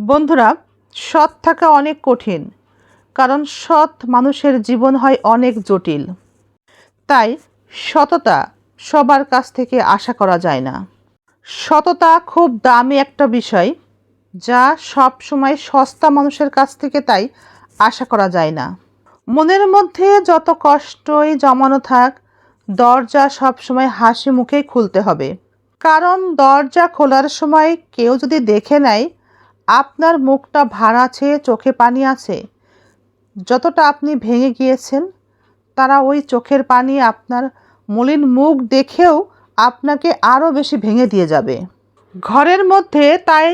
বন্ধুরা, সৎ থাকা অনেক কঠিন, কারণ সৎ মানুষের জীবন হয় অনেক জটিল। তাই সততা সবার কাছ থেকে আশা করা যায় না। সততা খুব দামি একটা বিষয়, যা সব সময় সস্তা মানুষের কাছ থেকে তাই আশা করা যায় না। মনের মধ্যে যত কষ্টই জমানো থাক, দরজা সব সময় হাসি মুখেই খুলতে হবে। কারণ দরজা খোলার সময় কেউ যদি দেখে নেয় আপনার মুখটা ভার আছে চোখে পানি আছে। যতটা আপনি ভেঙে গিয়েছেন, তারা ওই চোখের পানি আপনার মলিন মুখ দেখেও আপনাকে আরও বেশি ভেঙে দিয়ে যাবে। ঘরের মধ্যে তাই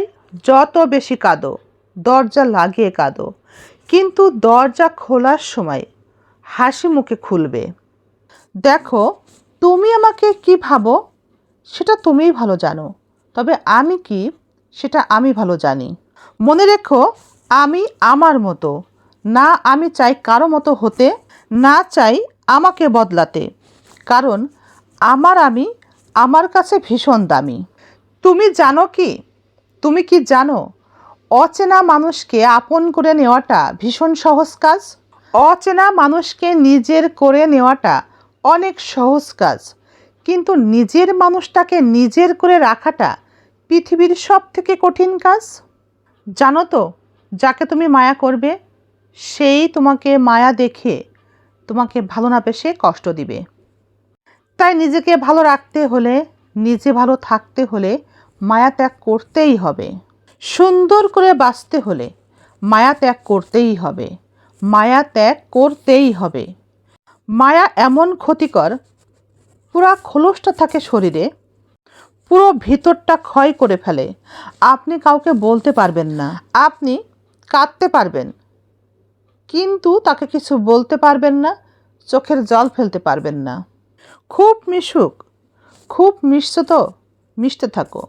যত বেশি কাঁদো, দরজা লাগিয়ে কাঁদো, কিন্তু দরজা খোলার সময় হাসি মুখে খুলবে। দেখো, তুমি আমাকে কি ভাবো? সেটা তুমিই ভালো জানো, তবে আমি কি? সেটা আমি ভালো জানি। মনে রেখো, আমি আমার মতো। না, আমি চাই কারও মতো হতে, না চাই আমাকে বদলাতে। কারণ, আমার আমি, আমার কাছে ভীষণ দামি। তুমি জানো কি? তুমি কি জানো? অচেনা মানুষকে আপন করে নেওয়াটা ভীষণ সহজ কাজ। অচেনা মানুষকে নিজের করে নেওয়াটা অনেক সহজ কাজ। কিন্তু নিজের মানুষটাকে নিজের করে রাখাটা পৃথিবীর সব থেকে কঠিন কাজ। জানো তো, যাকে তুমি মায়া করবে, সেই তোমাকে মায়া দেখে তোমাকে ভালো না পেশে কষ্ট দিবে। তাই নিজেকে ভালো রাখতে হলে, নিজে ভালো থাকতে হলে মায়া ত্যাগ করতেই হবে। সুন্দর করে বাঁচতে হলে মায়া ত্যাগ করতেই হবে। মায়া ত্যাগ করতেই হবে। মায়া এমন ক্ষতিকর, পুরা খোলসটা থাকে শরীরে পুরো ভিতরটা ক্ষয় করে ফেলে। আপনি কাউকে বলতে পারবেন না। আপনি কাঁদতে পারবেন। কিন্তু তাকে কিছু বলতে পারবেন না, চোখের জল ফেলতে পারবেন না। খুব মিশুক, খুব মিশছো তো, মিশতে থাকো।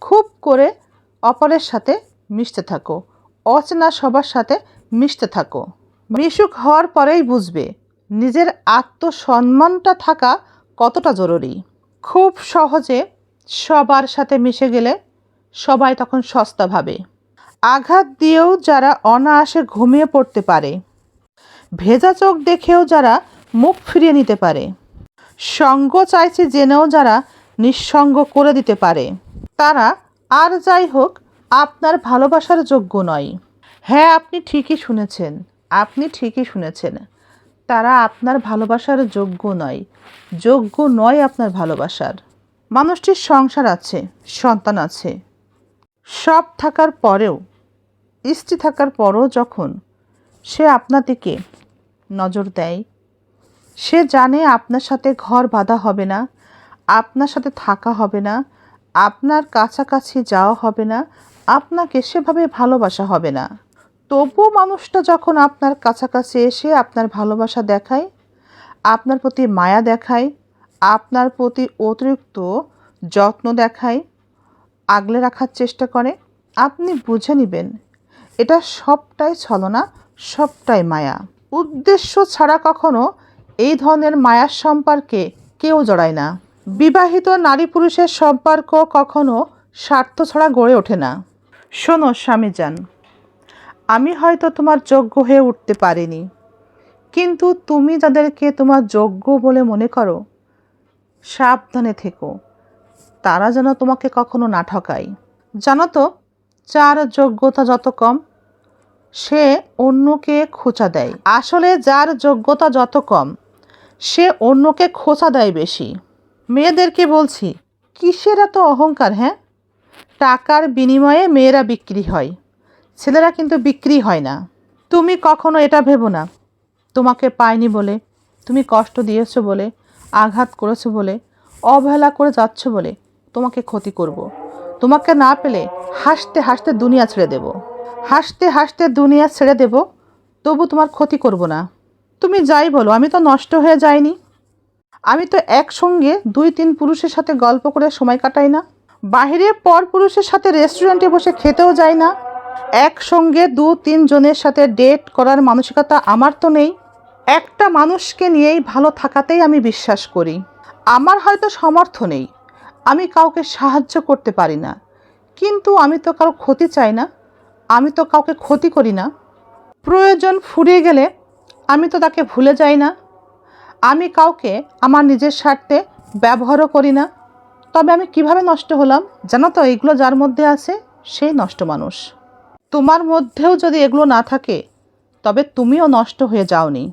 খুব করে অপরের সাথে মিশতে থাকো। অচেনা সবার সাথে মিশতে থাকো। মিশুক হওয়ার পরেই বুঝবে, নিজের আত্মসম্মানটা থাকা কতটা জরুরি। খুব সহজে সবার সাথে মিশে গেলে সবাই তখন সস্তা ভাবে। আঘাত দিয়েও যারা অনায়াসে ঘুমিয়ে পড়তে পারে। ভেজা চোখ দেখেও যারা মুখ ফিরিয়ে নিতে পারে। সঙ্গ চাইছে জেনেও যারা নিঃসঙ্গ করে দিতে পারে। তারা আর যাই হোক, আপনার ভালোবাসার যোগ্য নয়। হ্যাঁ আপনি ঠিকই শুনেছেন, আপনি ঠিকই শুনেছেন। তারা আপনার ভালোবাসার যোগ্য নয়। যোগ্য নয় আপনার ভালোবাসার। মানুষটির সংসার আছে, সন্তান আছে। সব থাকার পরেও, স্ত্রী থাকার পরও যখন সে আপনার দিকে নজর দেয়, সে জানে আপনার সাথে ঘর বাঁধা হবে না, আপনার সাথে থাকা হবে না, আপনার কাছাকাছি যাওয়া হবে না, আপনাকে সেভাবে ভালোবাসা হবে না। তবুও মানুষটা যখন আপনার কাছাকাছি এসে আপনার ভালোবাসা দেখায়, আপনার প্রতি মায়া দেখায় আপনার প্রতি অতিরিক্ত যত্ন দেখায়, আগলে রাখার চেষ্টা করে। আপনি বুঝে নেবেন, এটা সবটাই ছলনা, সবটাই মায়া। উদ্দেশ্য ছাড়া কখনো এই ধরনের মায়ার সম্পর্কে কেউ জড়ায় না। বিবাহিত নারী পুরুষের সম্পর্ক কখনো স্বার্থ ছাড়া গড়ে ওঠে না। শোনো স্বামী যান আমি হয়তো তোমার যোগ্য হয়ে উঠতে পারিনি, কিন্তু তুমি যাদেরকে তোমার যোগ্য বলে মনে করো সাবধানে থেকো। তারা যেন তোমাকে কখনো না ঠকায়। জানো তো, যার যোগ্যতা যত কম, সে অন্যকে খোঁচা দেয়। আসলে যার যোগ্যতা যত কম, সে অন্যকে খোঁচা দেয় বেশি। মেয়েদেরকে বলছি, কিসের এত অহংকার হ্যাঁ? টাকার বিনিময়ে মেয়েরা বিক্রি হয়। ছেলেরা কিন্তু বিক্রি হয় না। তুমি কখনো এটা ভেবো না। তোমাকে পায়নি বলে, তুমি কষ্ট দিয়েছ বলে আঘাত করেছ বলে, অবহেলা করে যাচ্ছ বলে তোমাকে ক্ষতি করব। তোমাকে না পেলে হাসতে হাসতে দুনিয়া ছেড়ে দেব। হাসতে হাসতে দুনিয়া ছেড়ে দেব, তবু তোমার ক্ষতি করব না। তুমি যাই বলো, আমি তো নষ্ট হয়ে যাইনি। আমি তো একসঙ্গে দুই তিন পুরুষের সাথে গল্প করে সময় কাটাই না। বাহিরে পর পুরুষের সাথে রেস্টুরেন্টে বসে খেতেও যাই না। একসঙ্গে দু তিন জনের সাথে ডেট করার মানসিকতা আমার তো নেই। একটা মানুষকে নিয়েই ভালো থাকাতেই আমি বিশ্বাস করি। আমার হয়তো সামর্থ্য নেই। আমি কাউকে সাহায্য করতে পারি না। কিন্তু আমি তো কারও ক্ষতি চাই না। আমি তো কাউকে ক্ষতি করি না। প্রয়োজন ফুরিয়ে গেলে আমি তো তাকে ভুলে যাই না। আমি কাউকে আমার নিজের স্বার্থে ব্যবহারও করি না। তবে আমি কীভাবে নষ্ট হলাম জানো তো এগুলো যার মধ্যে আছে, সেই নষ্ট মানুষ। তোমার মধ্যেও যদি এগুলো না থাকে, তবে তুমিও নষ্ট হয়ে যাওনি।